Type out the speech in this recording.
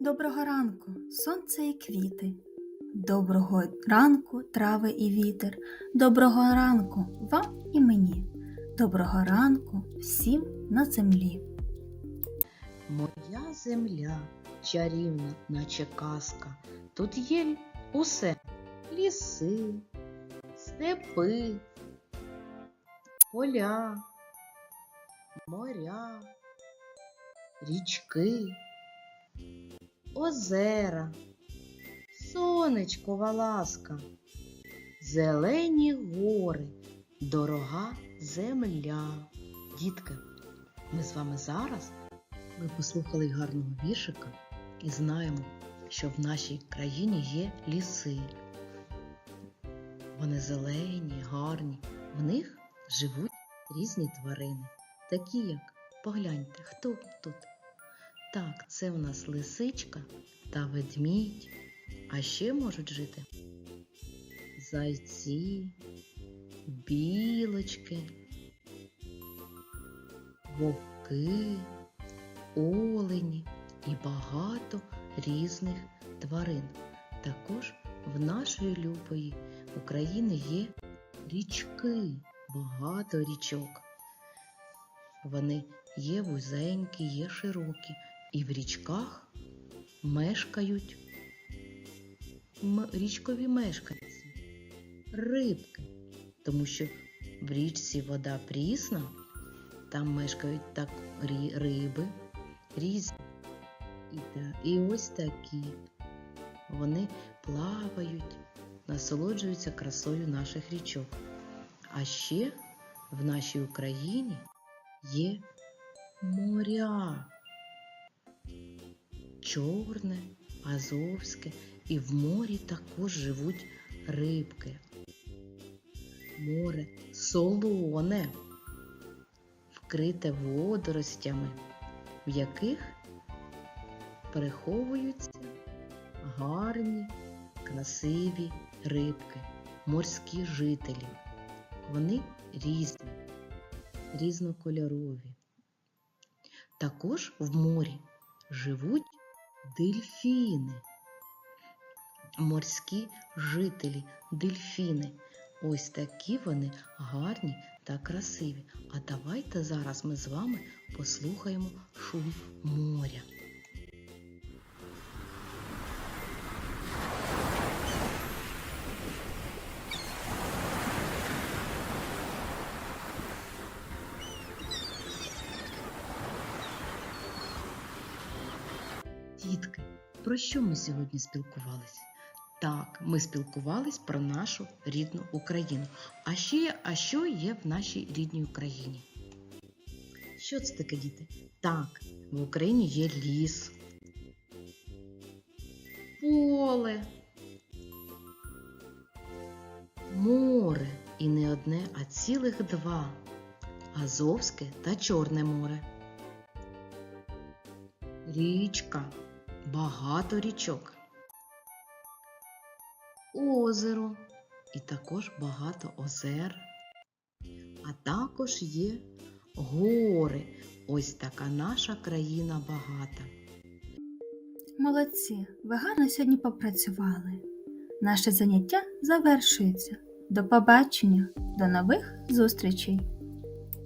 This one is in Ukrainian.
Доброго ранку сонце і квіти. Доброго ранку трави і вітер. Доброго ранку вам і мені. Доброго ранку всім на землі. Моя земля чарівна, наче казка. Тут є усе ліси, степи, поля, моря річки, озера, сонечкова ласка, зелені гори, дорога земля. Дітки, ми з вами зараз ми послухали гарного віршика і знаємо, що в нашій країні є ліси. Вони зелені, гарні, в них живуть різні тварини, такі як, погляньте, хто тут? Так, це в нас лисичка та ведмідь, а ще можуть жити зайці, білочки, вовки олені і багато різних тварин. Також в нашої любої України є річки, багато річок. Вони є вузенькі, є широкі, і в річках мешкають річкові мешканці, рибки, тому що в річці вода прісна, там мешкають так риби, різні. І, та, і ось такі. Вони плавають, насолоджуються красою наших річок. А ще в нашій Україні є моря. Чорне, Азовське, і в морі також живуть рибки. Море солоне, вкрите водоростями в яких переховуються гарні, красиві рибки, морські жителі. Вони різні, різнокольорові. Також в морі живуть дельфіни, морські жителі, дельфіни. Ось такі вони гарні та красиві. А давайте зараз ми з вами послухаємо шум моря. Про що ми сьогодні спілкувалися? Так, ми спілкувались про нашу рідну Україну. А ще, а що є в нашій рідній Україні? Що це таке, діти? Так, в Україні є ліс, поле, море і не одне, а цілих два Азовське та Чорне море. Річка, багато річок озеро і також багато озер. А також є гори. Ось така наша країна багата. Молодці, ви гарно сьогодні попрацювали. Наше заняття завершується. До побачення, до нових зустрічей!